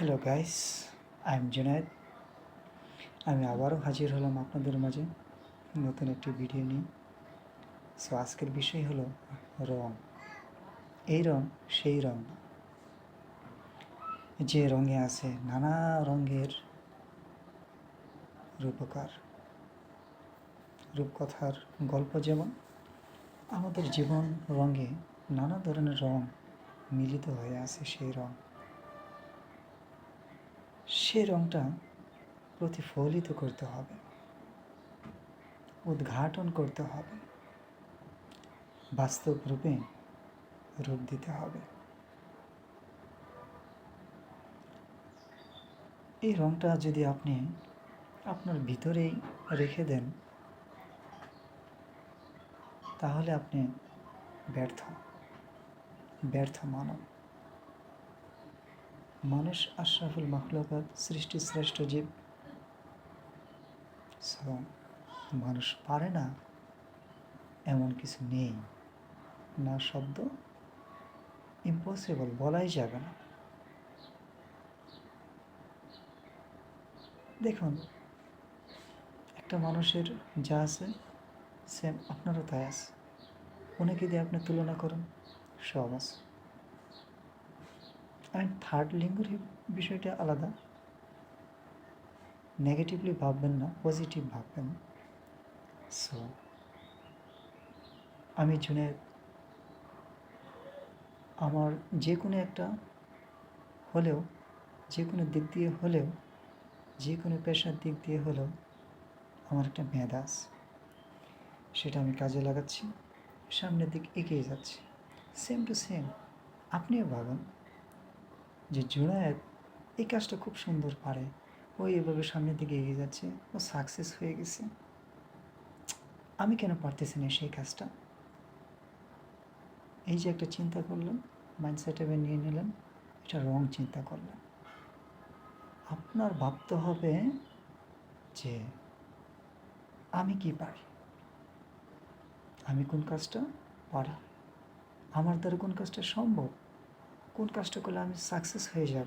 Hello guys I am Junayed আমি আবারও হাজির হলাম আপনাদের মাঝে নতুন একটি ভিডিও নিয়ে। সো আজকের বিষয় হলো রং। এই রং, সেই রং। যে রঙে আছে নানা রঙের রূপকার। রূপকথার গল্প যেমন, আমাদের জীবন রঙে নানা ধরনের রং মিলিত হয়ে আছে সেই রং। সে রংটা প্রতিফলিত করতে হবে। উদ্ঘাটন করতে হবে। বাস্তব রূপে রূপ দিতে হবে। এই রংটা যদি আপনি আপনার ভিতরেই রেখে দেন, তাহলে আপনি ব্যর্থ ব্যর্থ মানব। মানুষ আশরাফুল মাখলুকাত সৃষ্টি শ্রেষ্ঠ জীব মানুষ পারে না এমন কিছু নেই। না শব্দ ইম্পসিবল বলাই যাবে না। দেখুন, একটা মানুষের যা আছে সেম আপনারও তাই আছে। ওনাকে দিয়ে আপনি তুলনা করেন, সব আছে। অ্যান্ড থার্ড লিঙ্গের বিষয়টা আলাদা। নেগেটিভলি ভাববেন না পজিটিভ ভাববেন। সো আমি জুনেদ আমার যে কোনো একটা হলেও, যে কোনো দিক দিয়ে হলেও, যে কোনো পেশার দিক দিয়ে হলেও আমার একটা মেধা আছে। সেটা আমি কাজে লাগাচ্ছি, সামনের দিক এগিয়ে যাচ্ছি। সেম টু সেম আপনিও ভাবেন। যে জুনায়েদ এই কাজটা খুব সুন্দর পারে। ও এভাবে সামনের দিকে এগিয়ে যাচ্ছে, ও সাকসেস হয়ে গেছে। আমি কেন পারতেছি না সেই কাজটা? এই যে একটা চিন্তা করলাম মাইন্ডসেট এবার নিয়ে নিলাম, এটা রং চিন্তা করলাম। আপনার ভাবতে হবে যে আমি কি পারি? আমি কোন কাজটা পারি? আমার দ্বারা কোন কাজটা সম্ভব? কোন কাজটা করলে আমি সাকসেস হয়ে যাব?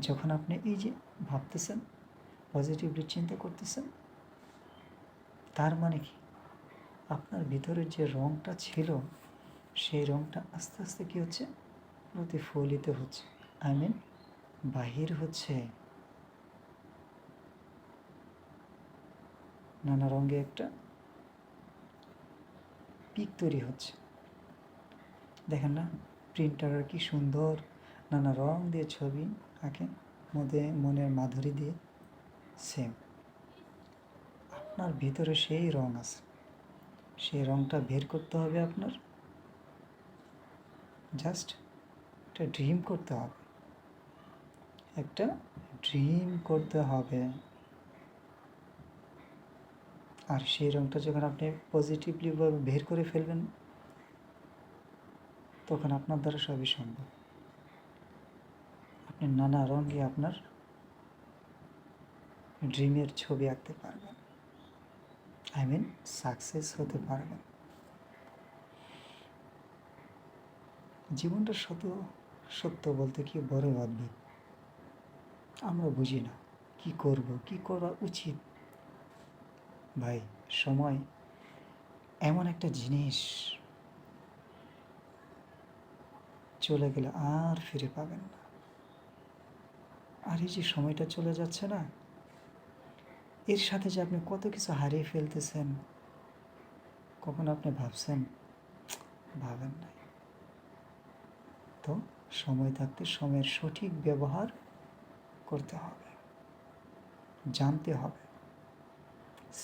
যখন আপনি এই যে ভাবতেছেন পজিটিভলি চিন্তা করতেছেন, তার মানে কি? আপনার ভিতরে যে রঙটা ছিল, সেই রঙটা আস্তে আস্তে কী হচ্ছে? প্রতিফলিত হচ্ছে। আই মিন বাহির হচ্ছে। নানা রঙে একটা পিক তৈরি হচ্ছে। দেখেন না প্রিন্টার কি সুন্দর, নানা রং দিয়ে ছবি আঁকে, মধ্যে মনের মাধুরী দিয়ে সেম আপনার ভিতরে সেই রং আছে, সেই রংটা বের করতে হবে আপনার। জাস্ট একটা ড্রিম করতে হবে। একটা ড্রিম করতে হবে। আর সেই রংটা যখন আপনি পজিটিভলিভাবে বের করে ফেলবেন তখন আপনার দ্বারা সবই সম্ভব। আপনি নানা রঙে আপনার ড্রিমের ছবি আঁকতে পারবেন। আই মিন সাকসেস হতে পারবেন। জীবনটা শত সত্য বলতে কি বড় অদ্ভুত। আমরা বুঝি না কি করব, কি করা উচিত। ভাই, সময় এমন একটা জিনিস চলে গেলে আর ফিরে পাবেন না। আর এই যে সময়টা চলে যাচ্ছে না, এর সাথে যে আপনি কত কিছু হারিয়ে ফেলতেছেন, কখন আপনি ভাবছেন? ভাবেন নাই। তো সময় থাকতে সময়ের সঠিক ব্যবহার করতে হবে, জানতে হবে।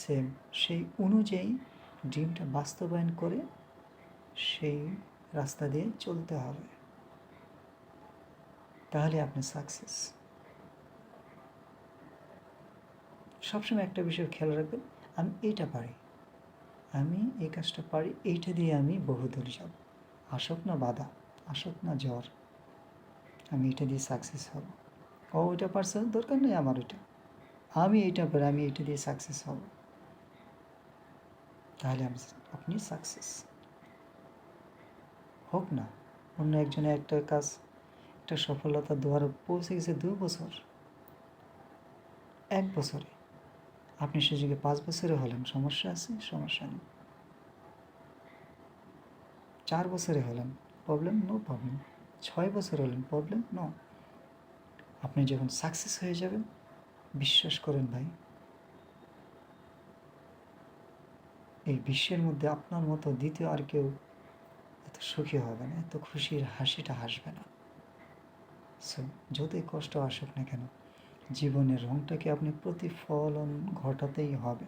সেম সেই অনুযায়ী ড্রিমটা বাস্তবায়ন করে সেই রাস্তা দিয়ে চলতে হবে। তাহলে আপনি সাকসেস সবসময় একটা বিষয় খেয়াল রাখবেন, আমি এইটা পারি। আমি এই কাজটা পারি, এইটা দিয়ে আমি বহুদূর যাব। আসক না বাধা, আসক না জ্বর, আমি এটা দিয়ে সাকসেস হব। ও ওইটা পারছে দরকার নেই আমার ওইটা আমি এইটা পারি, আমি এইটা দিয়ে সাকসেস হব। তাহলে আমি আপনি সাকসেস হোক না, অন্য একজনে একটা কাজ একটা সফলতা দুয়ারে পৌঁছে গেছে দু বছর। এক বছরে। আপনি সে যুগে পাঁচ বছরে হলেন। সমস্যা আছে? সমস্যা নেই। চার বছরে হলেন। প্রবলেম নো প্রবলেম ছয় বছর হলেন। প্রবলেম নো আপনি যখন সাকসেস হয়ে যাবেন, বিশ্বাস করেন ভাই, এই বিশ্বের মধ্যে আপনার মতো দ্বিতীয় আর কেউ এত সুখী হবে না, এত খুশির হাসিটা হাসবে না। সো যতই কষ্ট আসুক না কেন, জীবনের রংটাকে আপনি প্রতিফলন ঘটাতেই হবে।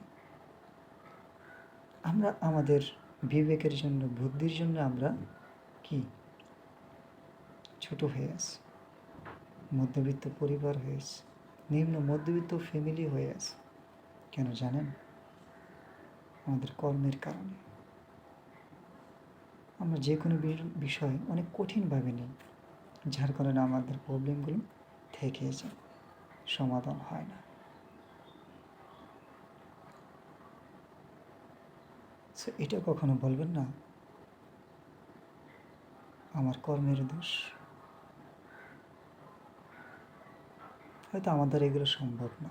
আমরা আমাদের বিবেকের জন্য, বুদ্ধির জন্য আমরা কি? ছোট হয়ে আছি, মধ্যবিত্ত পরিবার হয়ে হয়েছে নিম্ন মধ্যবিত্ত ফ্যামিলি হয়ে আছে। কেন জানেন? আমাদের কর্মের কারণে। আমরা যে কোনো বিষয় অনেক কঠিনভাবে নিই। যার কারণে আমাদের প্রবলেমগুলো থেকে যায়। সমাধান হয় না। সো এটা কখনো বলবেন না? আমার কর্মের দোষ। হয়তো আমাদের এগুলো সম্ভব না।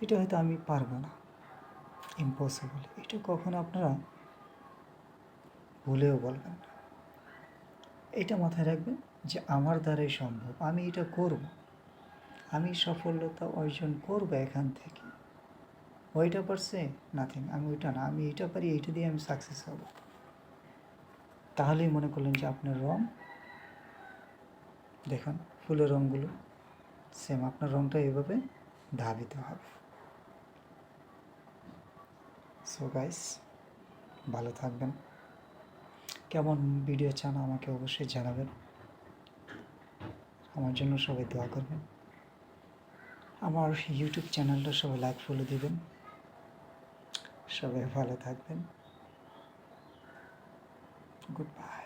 এটা হয়তো আমি পারব না। ইম্পসিবল এটা কখনো আপনারা ভুলেও বলবেন না। এটা মাথায় রাখবেন যে আমার দ্বারাই সম্ভব, আমি এটা করব। আমি সফলতা অর্জন করব এখান থেকে। ওইটা পারছে? নাথিং আমি ওইটা না, আমি এটা পারি, এইটা দিয়ে আমি সাকসেস হব। তাহলেই মনে করলেন যে আপনার রং, দেখুন, ফুলের রঙগুলো সেম আপনার রংটা এভাবে ধাবিত হবে। সো গাইস ভালো থাকবেন। কেমন ভিডিও চান আমাকে অবশ্যই জানাবেন। আমার জন্য সবাই দোয়া করবেন। আমার ইউটিউব চ্যানেলটা সবাই লাইক ফলো দিবেন। সবাই ভালো থাকবেন। Good bye